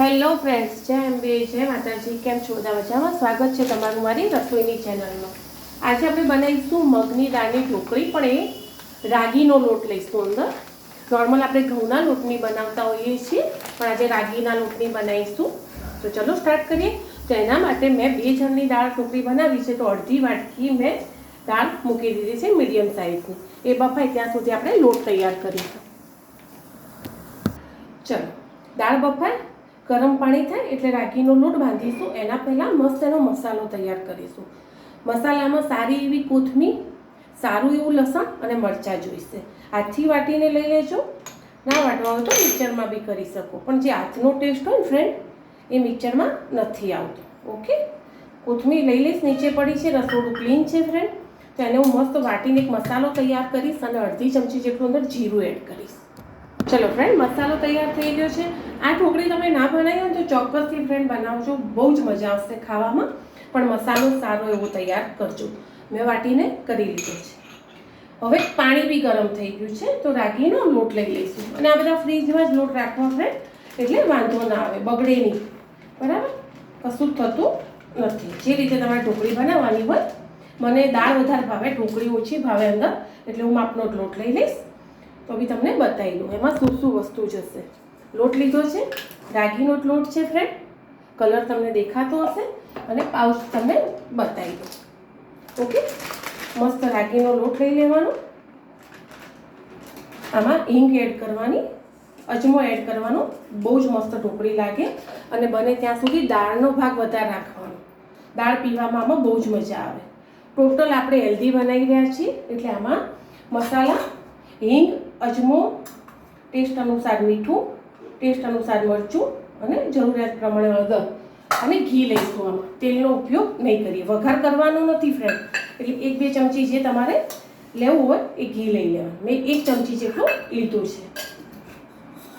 Hello friends જય અંબે, જય માતાજી, કેમ છો? બધા મજામાં? સ્વાગત છે તમારું મારી રસોઈની ચેનલમાં આજે આપણે બનાવીશું મગની દાળની ઢોકળી, પણ એ રાગીનો લોટ લઈશું અંદર. નોર્મલ આપણે ઘઉંના લોટની બનાવતા હોઈએ છીએ, પણ આજે રાગીના લોટની બનાવીશું. તો ચલો સ્ટાર્ટ કરીએ. તો એના માટે મેં બે જણની દાળ ઢોકળી બનાવી છે, તો અડધી વાટકી મેં દાળ મૂકી દીધી છે મીડિયમ સાઇઝની એ બફાય ત્યાં સુધી આપણે લોટ તૈયાર કરીશું. ચલો, દાળ બફાય. ગરમ પાણી થાય એટલે રાગીનો લોટ બાંધીશું. એના પહેલાં મસ્ત એનો મસાલો તૈયાર કરીશું. મસાલામાં સારી એવી કોથમીર, સારું એવું લસણ અને મરચાં જોઈશે. હાથથી વાટીને લઈ લેજો. ના વાટવા હોય તો મિક્સરમાં બી કરી શકો. પણ જે હાથનો ટેસ્ટ હોય ને ફ્રેન્ડ એ મિક્સરમાં નથી આવતો. ઓકે? કોથમીર લઈ લઈશ. નીચે પડી છે, રસોડું ક્લીન છે ફ્રેન્ડ તો એને હું મસ્ત વાટીને એક મસાલો તૈયાર કરીશ અને અડધી ચમચી જેટલું અંદર જીરું એડ કરીશ. ચલો ફ્રેન્ડ મસાલો તૈયાર થઈ ગયો છે. આ ઢોકળી તમે ના બનાવી હોય તો ચોક્કસથી ફ્રેન્ડ બનાવજો. બહુ જ મજા આવશે ખાવામાં. પણ મસાલો સારો એવો તૈયાર કરજો. મેં વાટીને કરી લીધો છે. હવે પાણી બી ગરમ થઈ ગયું છે, તો રાગીનો લોટ લઈ લઈશું. અને આ બધા ફ્રીજમાં જ લોટ રાખવા ફ્રેન્ડ એટલે વાંધો ના આવે. બગડે નહીં. બરાબર? કશું થતું નથી. જે રીતે તમારે ઢોકળી બનાવવાની હોય, મને દાળ વધારે ભાવે, ઢોકળી ઓછી ભાવે અંદર, એટલે હું માપનો લોટ લઈ લઈશ. તો બી તમને બતાવી દઉં. એમાં શું શું વસ્તુ જશે? લોટ લીધો છે. રાગીનો લોટ છે ફ્રેન્ડ કલર તમને દેખાતો હશે અને પાઉચ તમને બતાવી દો ઓકે મસ્ત રાગીનો લોટ લઈ લેવાનો. આમાં હિંગ એડ કરવાની, અજમો એડ કરવાનો. બહુ જ મસ્ત ઢોકળી લાગે અને બને ત્યાં સુધી દાળનો ભાગ વધારે રાખવાનો દાળ પીવામાં આમાં બહુ જ મજા આવે. ટોટલ આપણે હેલ્ધી બનાવી રહ્યા છીએ, એટલે આમાં મસાલા, હિંગ, અજમો, ટેસ્ટ અનુસાર મીઠું ટેસ્ટ અનુસાર મરચું અને જરૂરિયાત પ્રમાણે હળદર અને ઘી લઈશું આમાં. તેલનો ઉપયોગ નહીં કરીએ. વઘાર કરવાનો નથી ફ્રેન્ડ એટલે એક બે ચમચી જે તમારે લેવું હોય એ ઘી લઈ લેવાનું. મેં એક ચમચી જેટલું લીધું છે.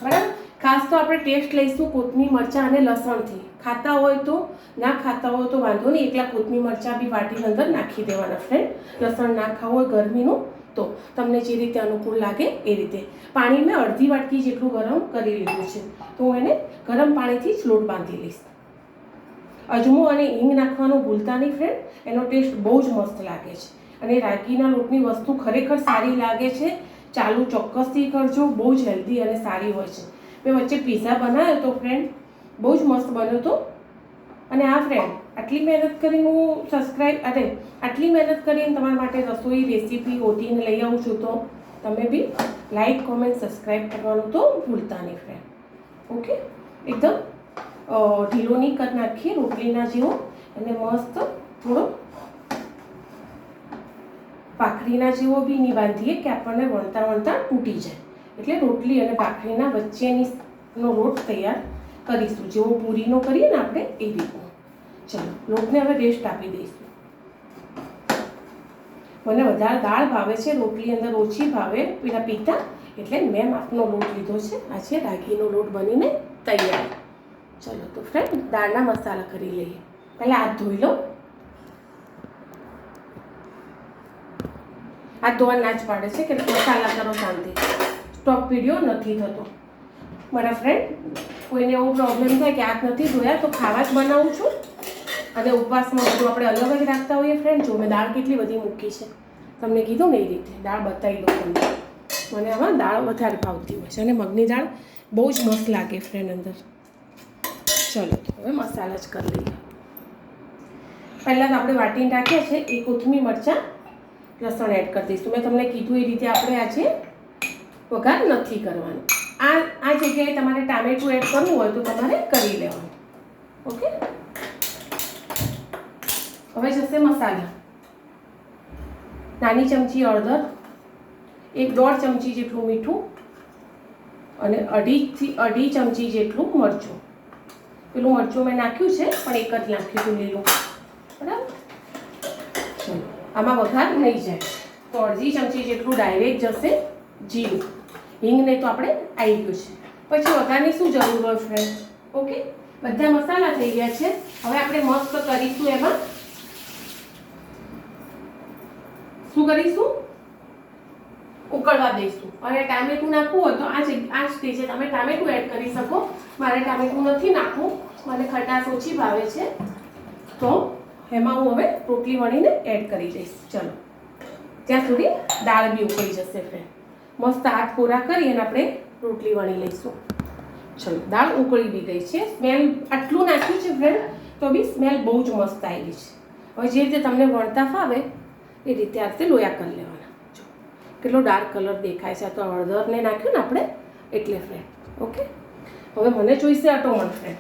બરાબર? ખાસ તો આપણે ટેસ્ટ લઈશું કોથમીર, મરચાં અને લસણથી. ખાતા હોય તો, ના ખાતા હોય તો વાંધો નહીં. એકલા કોથમીર, મરચાં બી વાટીની અંદર નાખી દેવાના ફ્રેન્ડ લસણ ના ખાવું હોય, ગરમીનું તો તમને જે રીતે અનુકૂળ લાગે એ રીતે. પાણી મેં અડધી વાટકી જેટલું ગરમ કરી લીધું છે. તો હું એને ગરમ પાણીથી જ લોટ બાંધી લઈશ. અજમો અને હિંગ નાખવાનું ભૂલતા નહીં ફ્રેન્ડ એનો ટેસ્ટ બહુ જ મસ્ત લાગે છે. અને રાગીના લોટની વસ્તુ ખરેખર સારી લાગે છે. ચાલુ ચોક્કસથી કરજો. બહુ જ હેલ્ધી અને સારી હોય છે. મેં વચ્ચે પીઝા બનાવ્યો તો ફ્રેન્ડ બહુ જ મસ્ત બન્યો હતો અને આ ફ્રેન્ડ આટલી મહેનત કરીને હું સબસ્ક્રાઈબ અરે, આટલી મહેનત કરીને તમારા માટે રસોઈ રેસીપી ઓટીને લઈ આવું છું તો તમે બી લાઈક કોમેન્ટ સબસ્ક્રાઈબ કરવાનું તો ભૂલતા નહીં ફ્રેન્ડ ઓકે એકદમ ઢીલો નહીં કરી નાખીએ, રોટલીના જેવો, અને મસ્ત થોડો ભાખરીના જેવો બી નહીં બાંધીએ કે આપણને વણતા વણતા તૂટી જાય. એટલે રોટલી અને ભાખરીના વચ્ચેની નો રોટ તૈયાર કરીશું. જેવો પૂરીનો કરીએ ને આપણે, એ રીતનો. ચલો, લોટને હવે રેસ્ટ આપી દઈશું. મને વધારે દાળ ભાવે છે, રોટલી અંદર ઓછી ભાવે પેલા પીતા એટલે મેં માપનો લોટ લીધો છે. આ છે રાગીનો લોટ બનીને તૈયાર. ચલો, તો ફ્રેન્ડ દાળના મસાલા કરી લઈએ. પહેલાં હાથ ધોઈ લો. હાથ ધોવા ના જ પાડે છે કે મસાલા કરો શાંતિ. સ્ટોપ પીડ્યો નથી થતો. મારા ફ્રેન્ડ કોઈને એવો પ્રોબ્લેમ થાય કે હાથ નથી ધોયા, તો ખાવા જ બનાવું છું. અને ઉપવાસમાં બધું આપણે અલગ જ રાખતા હોઈએ ફ્રેન્ડ જો મેં દાળ કેટલી બધી મૂકી છે. તમને કીધું ને એ રીતે, દાળ બતાવી દઉં તમને. મને આમાં દાળ વધારે ભાવતી હોય છે અને મગની દાળ બહુ જ મસ્ત લાગે ફ્રેન્ડ અંદર. ચલો, હવે મસાલા જ કરી લઈએ. પહેલાં તો આપણે વાટીને રાખ્યા છે એ કોથમીર મરચાં, લસણ એડ કરી દઈશું. મેં તમને કીધું એ રીતે આપણે આજે વઘાર નથી કરવાનો. આ આ જગ્યાએ તમારે ટામેટું એડ કરવું હોય તો તમારે કરી લેવાનું. ઓકે? હવે જશે મસાલા. નાની ચમચી અડદર એક દોઢ ચમચી જેટલું મીઠું અને અઢીથી, અઢી ચમચી જેટલું મરચું. પેલું મરચું મેં નાખ્યું છે, પણ એક જ નાખ્યું હતું લીલું. બરાબર? આમાં વઘાર નહીં જાય. તો અડધી ચમચી જેટલું ડાયરેક્ટ જશે જીરું હિંગને તો આપણે આવી ગયું છે. પછી વઘારની શું જરૂર હોય ફ્રેન્ડ ઓકે બધા મસાલા થઈ ગયા છે. હવે આપણે મસ્ત કરીશું એમાં શું કરીશું? ઉકળવા દઈશું. અને ટામેટું નાખવું હોય તો આ આ સ્ટેજે તમે ટામેટું એડ કરી શકો. મારે ટામેટું નથી નાખવું. મને ખટાશ ઓછી ભાવે છે. તો એમાં હું હવે રોટલી વણીને એડ કરી દઈશ. ચલો. ત્યાં સુધી દાળ બી ઉકળી જશે ફ્રેન્ડ મસ્ત હાથ પૂરા કરી અને આપણે રોટલી વણી લઈશું. ચલો, દાળ ઉકળી બી ગઈ છે. સ્મેલ આટલું નાખ્યું છે ફ્રેન્ડ તો બી સ્મેલ બહુ જ મસ્ત આવી છે. હવે જે રીતે તમને વણતા ફાવે એ રીતે આ રીતે લોયા કરી લેવાના. જો, કેટલો ડાર્ક કલર દેખાય છે, આ તો હળદરને નાખ્યું ને આપણે, એટલે ફ્રેન્ડ ઓકે હવે મને જોઈશે અટોમણ ફ્રેન્ડ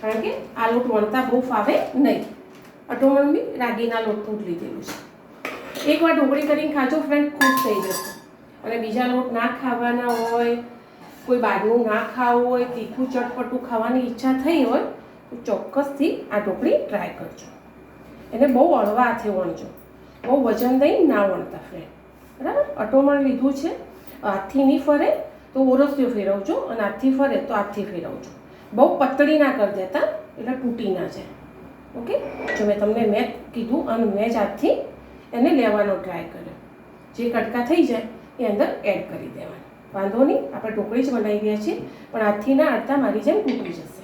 કારણ કે આ લોટ વણતા બહુ ફાવે નહીં. અટોમણ બી રાગીના લોટનું જ લીધેલું છે. એકવાર ઢોકળી કરીને ખાજો ફ્રેન્ડ ખુશ થઈ જશે. અને બીજા લોટ ના ખાવાના હોય, કોઈ બહારનું ના ખાવું હોય, તીખું ચટપટું ખાવાની ઈચ્છા થઈ હોય, તો ચોક્કસથી આ ઢોકળી ટ્રાય કરજો. એને બહુ હળવા હાથે વણજો. બહુ વજન દઈ ના વણતા ફ્રેન્ડ બરાબર? અટોમણ લીધું છે, હાથથી નહીં ફરે તો ઓરસિયો ફેરવજો અને હાથથી ફરે તો હાથથી ફેરવજો. બહુ પતળી ના કરી દેતા, એટલે તૂટી ના જાય. ઓકે? જો મેં તમને મેં કીધું અને મેં જ હાથથી એને લેવાનો ટ્રાય કર્યો. જે કટકા થઈ જાય એ અંદર એડ કરી દેવાના. વાંધો નહીં, આપણે ટોકળી જ બનાવી રહ્યા છીએ, પણ હાથથી ના અડતા મારી જેમ તૂટી જશે.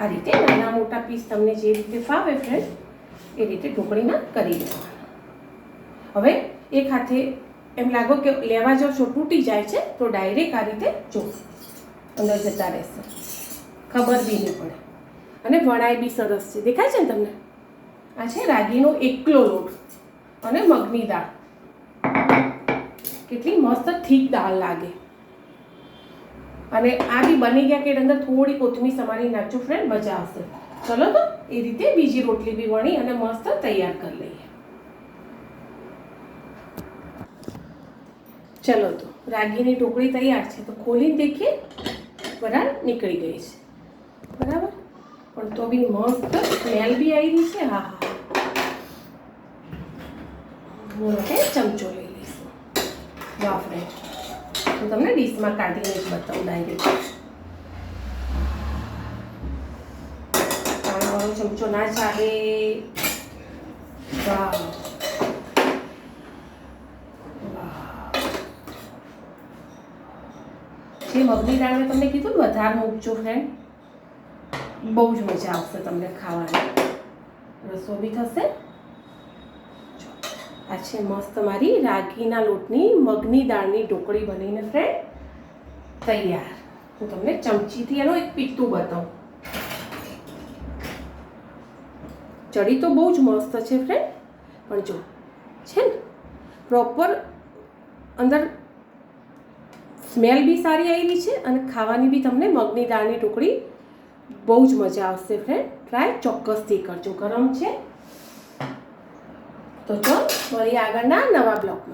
આ રીતે નાના મોટા પીસ તમને જે રીતે ફાવે ફ્રેન્ડ એ રીતે ઢોકળીના કરી લેવાના હવે એક હાથે એમ લાગો કે લેવા જાવ છો, તૂટી જાય છે, તો ડાયરેક્ટ આ રીતે જો અંદર જતા રહેશે. ખબર બી નહીં પડે. અને વણાઈ બી સરસ છે. દેખાય છે ને તમને? આ છે રાગીનો એકલો લોટ અને મગની દાળ. કેટલી મસ્ત, થીક દાળ લાગે. અને આ બી બની ગયા કે અંદર થોડી કોથમીર સમારી નાખજો ફ્રેન્ડ મજા આવશે. ચલો તો, એ રીતે બીજી રોટલી બી વણી અને મસ્ત તૈયાર કરી લઈએ. ચલો તો, રાગીની ઢોકળી તૈયાર છે, તો ખોલીને દેખીએ. વરાળ નીકળી ગઈ છે. બરાબર? પણ તો બી મસ્ત સ્મેલ બી આવી રહી છે. હા હા, હું. ચમચો લઈ લઈશું. ફ્રેન્ડ તમને ડીશમાં કાઢીને જ બતાવું ડાયરેક્ટ ચમચો ના ચાલે. જે મગની દાળ મેં તમને કીધું ને, વધારે મૂકજો ફ્રેન્ડ બહુ જ મજા આવશે તમને ખાવાની. રસો બી થશે? આ છે મસ્ત મારી રાગીના લોટની મગની દાળની ઢોકળી બનીને ફ્રેન્ડ તૈયાર. હું તમને ચમચીથી એનું એક પીતું બતાવું. ચડી તો બહુ જ મસ્ત છે ફ્રેન્ડ પણ જો, છે ને પ્રોપર અંદર સ્મેલ બી સારી આવી છે અને ખાવાની બી તમને મગની દાળની ઢોકળી બહુ જ મજા આવશે ફ્રેન્ડ ટ્રાય ચોક્કસથી કરજો. ગરમ છે. તો તો મળીએ આગળના નવા બ્લોગમાં